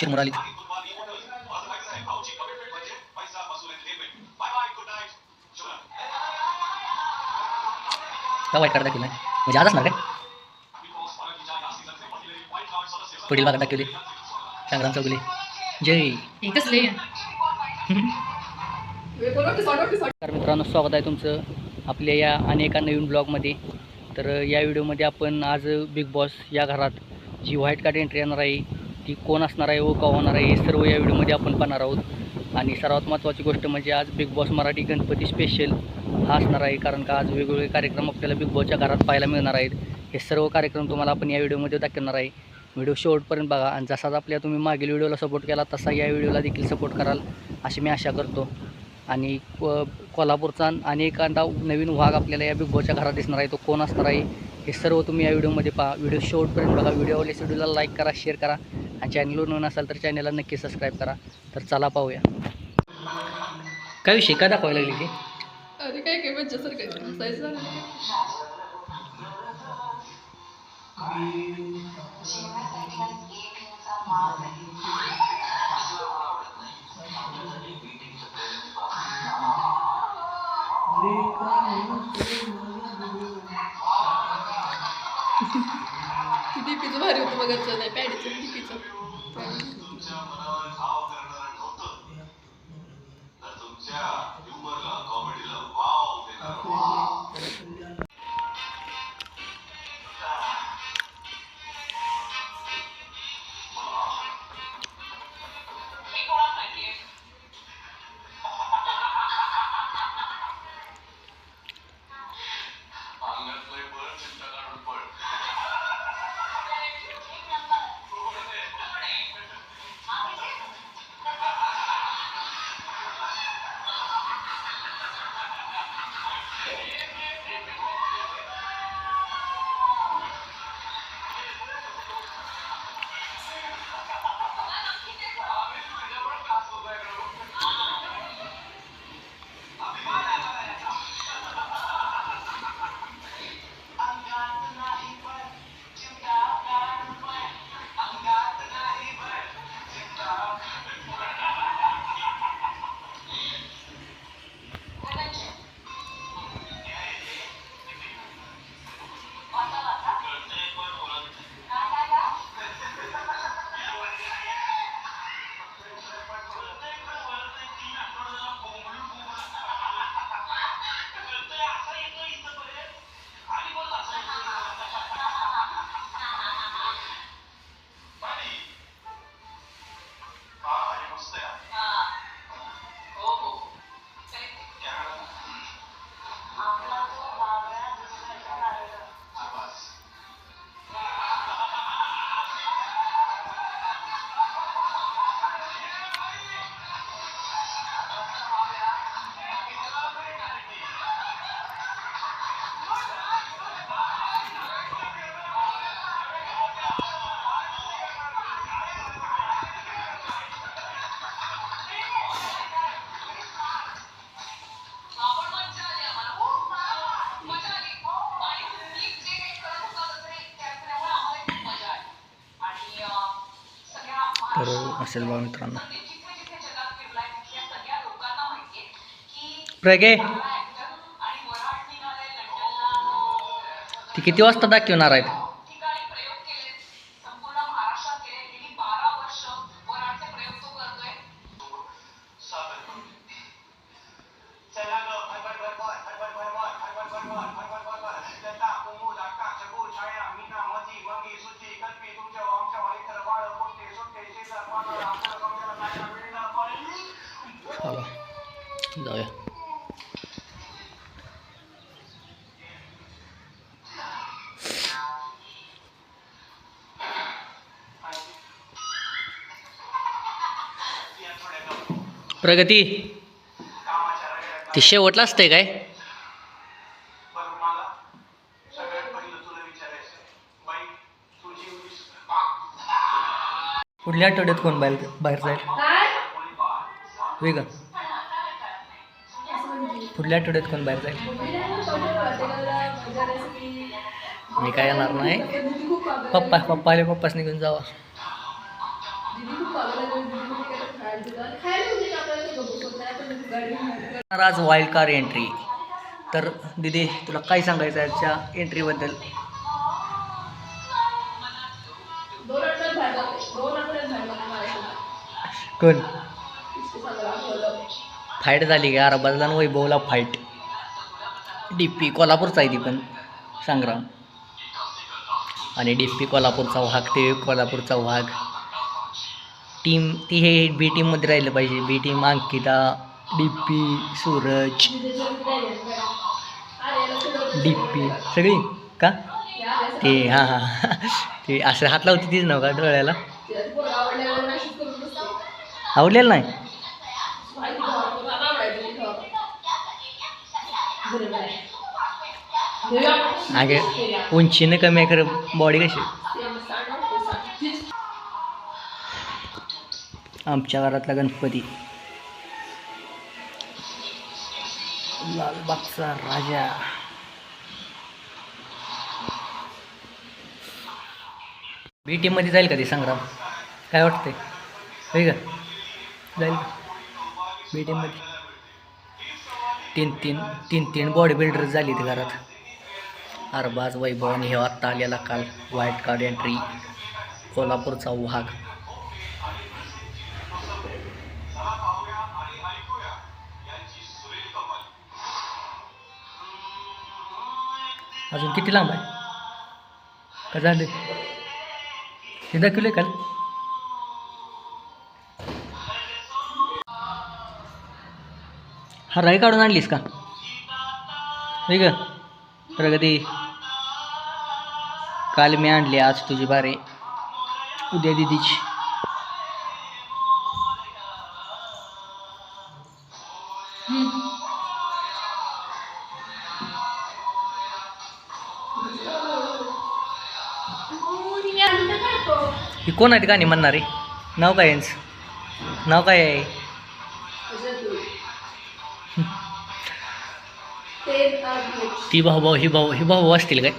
चिरमुर आली का वाईट कार्ड दाखवलं म्हणजे आज असणार काय पुढील भागात दाखवली संग्राम चौगुले जय लय तर मित्रांनो स्वागत आहे तुमचं आपल्या या अनेका नवीन ब्लॉगमध्ये. तर या व्हिडिओमध्ये आपण आज बिग बॉस या घरात जी व्हाईट कार्ड एंट्री येणार आहे ती कोण असणार आहे व का होणार आहे हे सर्व या व्हिडिओमध्ये आपण पाहणार आहोत. आणि सर्वात महत्त्वाची गोष्ट म्हणजे आज Bigg Boss Marathi Ganpati special हा असणार आहे कारण का आज वेगवेगळे कार्यक्रम आपल्याला बिग बॉसच्या घरात पाहायला मिळणार आहेत. हे सर्व कार्यक्रम तुम्हाला आपण या व्हिडिओमध्ये दाखवणार आहे. व्हिडिओ शेवटपर्यंत बघा आणि जसाच आपल्या तुम्ही मागील व्हिडिओला सपोर्ट केला तसा या व्हिडिओला देखील सपोर्ट कराल अशी मी आशा करतो. आणि कोल्हापूरचा आणि एखादा नवीन वाघ आपल्याला या बिग बॉसच्या घरात दिसणार आहे तो कोण असणार आहे हे सर्व तुम्ही या व्हिडिओमध्ये पहा. व्हिडिओ शेवटपर्यंत बघा. व्हिडिओ आवडल्यास व्हिडिओला लाईक करा शेअर करा. आणि चॅनलवर नवीन असाल तर चॅनलला नक्की सबस्क्राईब करा. तर चला पाहूया. काय विषय? काय दाखवायला लागली ती? अरे काय काय मज्जासारखं हसायचं झालं डीपीचं भारी होतं बघायचं नाही पॅडीचं डीपीचं तर असेल बघा मित्रांनो. प्रगे ती किती वाजता दाखवणार आहेत? जाऊया प्रगती ती शेवटला असते काय? पुढल्या आठवड्यात कोण बाहेर बाहेर जाईल? वेगळं. पुढल्या आठवड्यात कोण बाहेर जाईल? मी काय येणार नाही. पप्पा पप्पा आले पप्पाच निघून जावा. आज वाईल्ड कार एंट्री तर दिदी तुला काय सांगायचं आहे एंट्रीबद्दल कोण? फाईट झाली का? अरबाजला आणि वैभवला फाईट डी पी कोल्हापूरचा आहे ती पण. संग्राम. आणि डी पी कोल्हापूरचा वाघ ते कोल्हापूरचा वाघ. टीम ती हे बी टीममध्ये राहिलं पाहिजे. B team Ankita D P Suraj. D P सगळी? का? ते हां हां ते असं हात लावते तीच नव्हता डोळ्याला? आवडलेलं नाही. अगे उंचीने उंचीनं कमी आहे खरं बॉडी कशी आमच्या घरातला गणपती। लालबागचा राजा। बी टीममध्ये जाईल का ते संग्राम? काय वाटतंय? होय का? जाईल बी टीममध्ये तीन तीन तीन तीन बॉडी बिल्डर झाली ते घरात. अरबाज वैभव आणि हे आत्ता आलेला काल व्हाईट कार्ड एंट्री कोल्हापूरचा वाघ अजून किती लांब आहे? का झाले? हे दाखवले काल हा राई काढून आणलीस का? होय का प्रगती. काल मी आणले आज तुझी बारे उद्या दिदीची. ही कोण आहेत गाणी आहे? नाव काय यांचं? नाव काय आहे? ती भाऊ भाऊ ही भाऊ ही भाऊ असतील काय?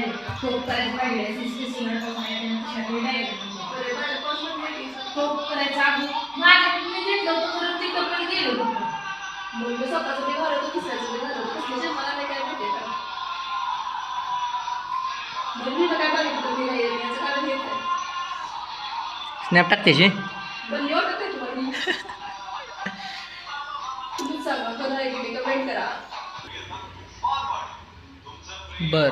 पाहिजे. खूप करायचं पाहिजे. अरे, माझ्यापासून माहिती. खूप करायचं आधी. मी घेतलं होतं खरं ते कपडे गेले होते. मग मी स्वतःचं ते घालत होते, दुसऱ्याचं ते घालत होते. कसल्याच्या मला नाही काय माहिती का? मग मी तर काय बघितलं नाही याचं कारण हेच आहे. स्नॅप पण एवढं काय तुम्हाला? तुम्हीच सांगा, कोण आहे की नाही, comment करा. बर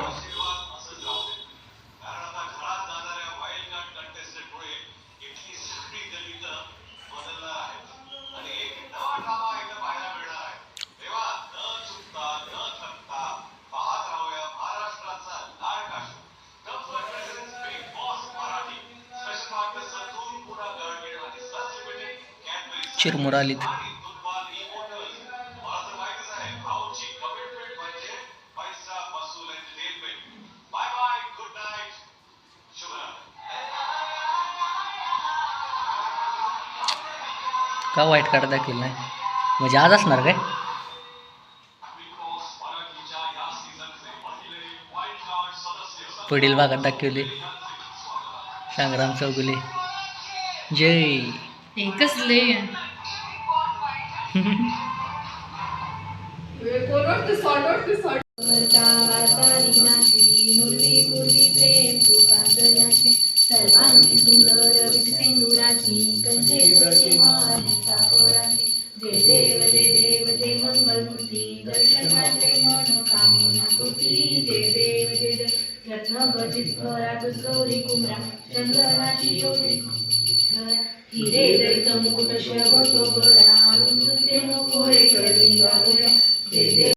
चिरमुर आलीत. का वाईट कार्ड दाखील नाही? म्हणजे आज असणार काय? पुढील भागात दाखवले. संग्राम चौगुले. जय. कसले सर्वांगी सुंदर कंठे देव देव मंगलमूर्ती दर्शनाचे मनोकामना देव देव रत्न गजित गौरी कुमरा चंद्रनाची योगी हिरे दैत मुकुट शोभतो बरा रुंद ते नको रे कलिंगा जय देव